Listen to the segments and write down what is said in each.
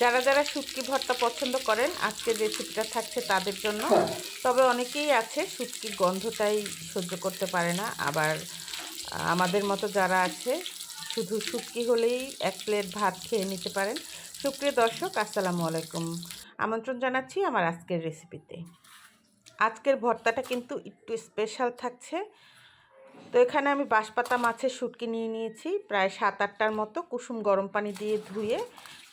যারা যারা শুটকি ভর্তা পছন্দ করেন, আজকের রেসিপিটা থাকছে তাদের জন্য। তবে অনেকেই আছে, শুটকির গন্ধটাই সহ্য করতে পারে না। আবার আমাদের মতো যারা আছে, শুধু শুটকি হলেই এক প্লেট ভাত খেয়ে নিতে পারেন। সুপ্রিয় দর্শক, আসসালামু আলাইকুম। আমন্ত্রণ জানাচ্ছি আমার আজকের রেসিপিতে আজকের ভর্তাটা কিন্তু একটু স্পেশাল থাকছে। তো এখানে আমি বাঁশপাতা মাছের শুটকি নিয়ে নিয়েছি, প্রায় সাত আটটার মতো। কুসুম গরম পানি দিয়ে ধুয়ে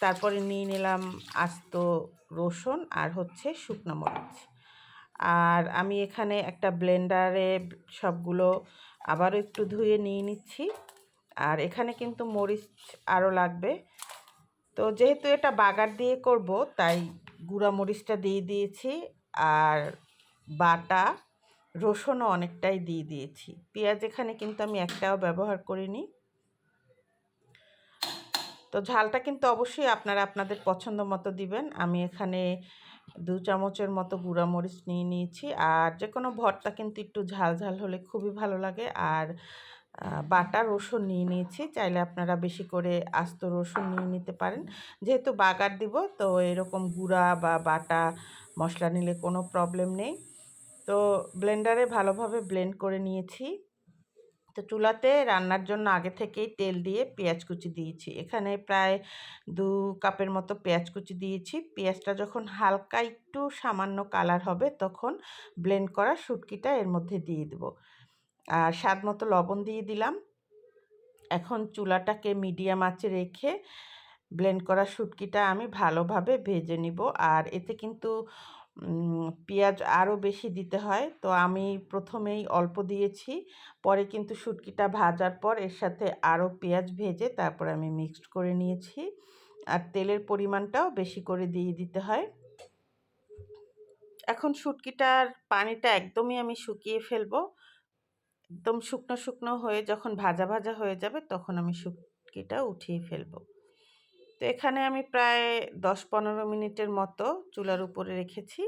তারপরে নিয়ে নিলাম আস্ত রসুন আর হচ্ছে শুকনো মরিচ। আর আমি এখানে একটা ব্লেন্ডারে সবগুলো আবারও একটু ধুয়ে নিয়ে নিচ্ছি। আর এখানে কিন্তু মরিচ আরও লাগবে। তো যেহেতু এটা বাগার দিয়ে করব, তাই গুঁড়া মরিচটা দিয়ে দিয়েছি। আর বাটা রসুনও অনেকটাই দিয়ে দিয়েছি। পেঁয়াজ এখানে কিন্তু আমি একটাও ব্যবহার করিনি। তো ঝালটা কিন্তু অবশ্যই আপনারা আপনাদের পছন্দ মতো দিবেন। আমি এখানে দু চামচের মতো গুঁড়া মরিচ নিয়ে নিয়েছি। আর যে কোনো ভর্তা কিন্তু একটু ঝাল ঝাল হলে খুবই ভালো লাগে। আর বাটা রসুন নিয়ে নিয়েছি। চাইলে আপনারা বেশি করে আস্ত রসুন নিয়ে নিতে পারেন। যেহেতু বাগার দিব, তো এরকম গুঁড়া বা বাটা মশলা নিলে কোনো প্রবলেম নেই। তো ব্লেন্ডারে ভালোভাবে ব্লেন্ড করে নিয়েছি। তো চুলাতে রান্নার জন্য আগে থেকেই তেল দিয়ে পেঁয়াজ কুচি দিয়েছি। এখানে প্রায় দু কাপের মতো পেঁয়াজ কুচি দিয়েছি। পেঁয়াজটা যখন হালকা একটু সামান্য কালার হবে তখন ব্লেন্ড করা শুটকিটা এর মধ্যে দিয়ে দেব। আর স্বাদ মতো লবণ দিয়ে দিলাম। এখন চুলাটাকে মিডিয়াম আঁচে রেখে ব্লেন্ড করা শুটকিটা আমি ভালোভাবে ভেজে নিব। আর এতে কিন্তু পেঁয়াজ আরও বেশি দিতে হয়। তো আমি প্রথমেই অল্প দিয়েছি। পরে কিন্তু শুটকিটা ভাজার পর এর সাথে আরও পেঁয়াজ ভেজে তারপর আমি মিক্সড করে নিয়েছি। আর তেলের পরিমাণটাও বেশি করে দিয়ে দিতে হয়। এখন শুটকিটার পানিটা একদমই আমি শুকিয়ে ফেলব। একদম শুকনো শুকনো হয়ে যখন ভাজা ভাজা হয়ে যাবে তখন আমি শুটকিটা উঠিয়ে ফেলব। তো এখানে আমি প্রায় দশ পনেরো মিনিটের মতো চুলার উপরে রেখেছি।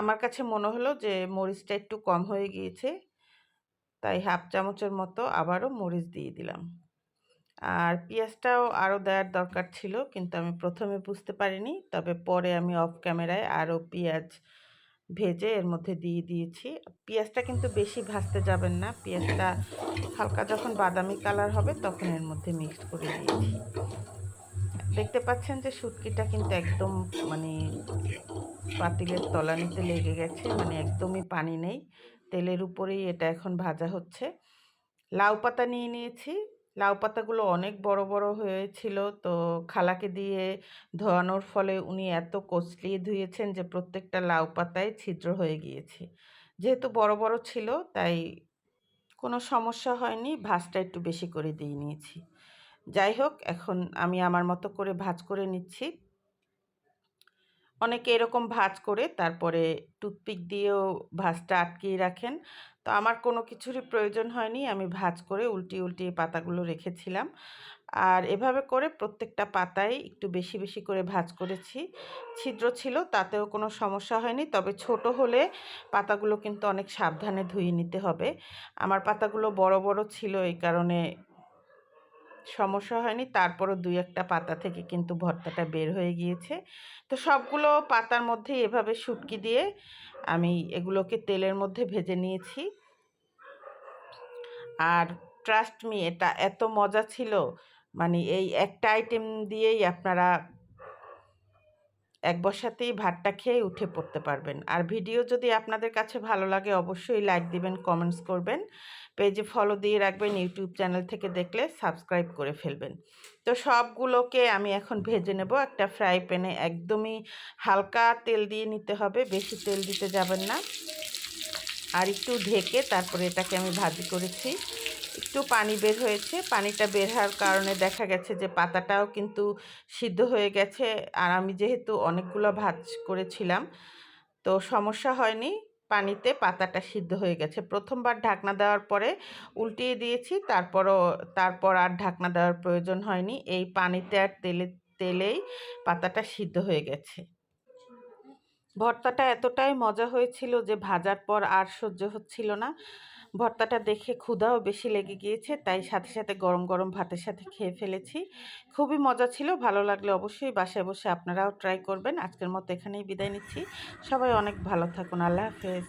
আমার কাছে মনে হলো যে মরিচটা একটু কম হয়ে গিয়েছে, তাই হাফ চামচের মতো আবারও মরিচ দিয়ে দিলাম। আর পেঁয়াজটাও আরও দেওয়ার দরকার ছিল, কিন্তু আমি প্রথমে বুঝতে পারিনি, তবে পরে আমি অফ ক্যামেরায় আরও পেঁয়াজ ভেজে এর মধ্যে দিয়ে দিয়েছি। পেঁয়াজটা কিন্তু বেশি ভাজতে যাবেন না, পেঁয়াজটা হালকা যখন বাদামি কালার হবে তখন এর মধ্যে মিক্সড করে দিয়েছি। দেখতে পাচ্ছেন যে শুটকিটা কিন্তু একদম মানে পাতিলের তলানিতে লেগে গেছে মানে একদমই পানি নেই। তেলের উপরেই এটা এখন ভাজা হচ্ছে। লাউ পাতা নিয়ে নিয়েছি। লাউ পাতাগুলো অনেক বড় বড় হয়েছিল, তো খালাকে দিয়ে ধোয়ানোর ফলে উনি এত কচলিয়ে ধুয়েছেন যে প্রত্যেকটা লাউ পাতায় ছিদ্র হয়ে গিয়েছে। যেহেতু বড় বড় ছিল, তাই কোনো সমস্যা হয়নি, ভাজটা একটু বেশি করে দিয়ে নিয়েছি। যাই হোক, এখন আমি আমার মতো করে ভাজ করে নিচ্ছি। অনেকে এরকম ভাজ করে তারপরে টুথপিক দিয়েও ভাজটা আটকিয়ে রাখেন। তো আমার কোনো কিছুরই প্রয়োজন হয়নি, আমি ভাজ করে উল্টিয়ে উল্টিয়ে পাতাগুলো রেখেছিলাম। আর এভাবে করে প্রত্যেকটা পাতায় একটু বেশি বেশি করে ভাজ করেছি। ছিদ্র ছিল, তাতেও কোনো সমস্যা হয়নি, তবে ছোট হলে পাতাগুলো কিন্তু অনেক সাবধানে ধুয়ে নিতে হবে। আমার পাতাগুলো বড় বড় ছিল এই কারণে সমস্যা হয়নি। তারপরও দুই একটা পাতা থেকে কিন্তু ভর্তাটা বের হয়ে গিয়েছে। তো সবগুলো পাতার মধ্যে এভাবে শুটকি দিয়ে আমি এগুলোকে তেলের মধ্যে ভেজে নিয়েছি। আর ট্রাস্ট মি এটা এত মজা ছিল। মানে এই একটা আইটেম দিয়েই আপনারা এক বসাতেই ভাতটা খেয়ে উঠে পড়তে পারবেন। আর ভিডিও যদি আপনাদের কাছে ভালো লাগে, অবশ্যই লাইক দিবেন, কমেন্টস করবেন। পেজে ফলো দিয়ে রাখবেন, ইউটিউব চ্যানেল থেকে দেখলে সাবস্ক্রাইব করে ফেলবেন। তো সবগুলোকে আমি এখন ভেজে নেব। একটা ফ্রাই প্যানে একদমই হালকা তেল দিয়ে নিতে হবে, বেশি তেল দিতে যাবেন না। আর একটু ঢেকে তারপরে এটাকে আমি ভাজি করেছি। একটু পানি বের হয়েছে। পানিটা বের হওয়ার কারণে দেখা গেছে যে পাতাটাও কিন্তু সিদ্ধ হয়ে গেছে আর আমি যেহেতু অনেকগুলো ভাজ করেছিলাম, তো সমস্যা হয়নি। পানিতে পাতাটা সিদ্ধ হয়ে গেছে। প্রথমবার ঢাকনা দেওয়ার পরে উল্টিয়ে দিয়েছি, তারপরও, তারপর আর ঢাকনা দেওয়ার প্রয়োজন হয়নি। এই পানিতে আর তেলে, তেলেই পাতাটা সিদ্ধ হয়ে গেছে। ভর্তাটা এতটাই মজা হয়েছিল যে ভাজার পর আর সহ্য হচ্ছিল না। ভর্তাটা দেখে ক্ষুধাও বেশি লেগে গিয়েছে, তাই সাথে সাথে গরম গরম ভাতের সাথে খেয়ে ফেলেছি। খুবই মজা ছিল, ভালো লাগলে অবশ্যই বাসায় বসে আপনারাও ট্রাই করবেন। আজকের মতো এখানেই বিদায় নিচ্ছি। সবাই অনেক ভালো থাকুন, আল্লাহ হাফেজ।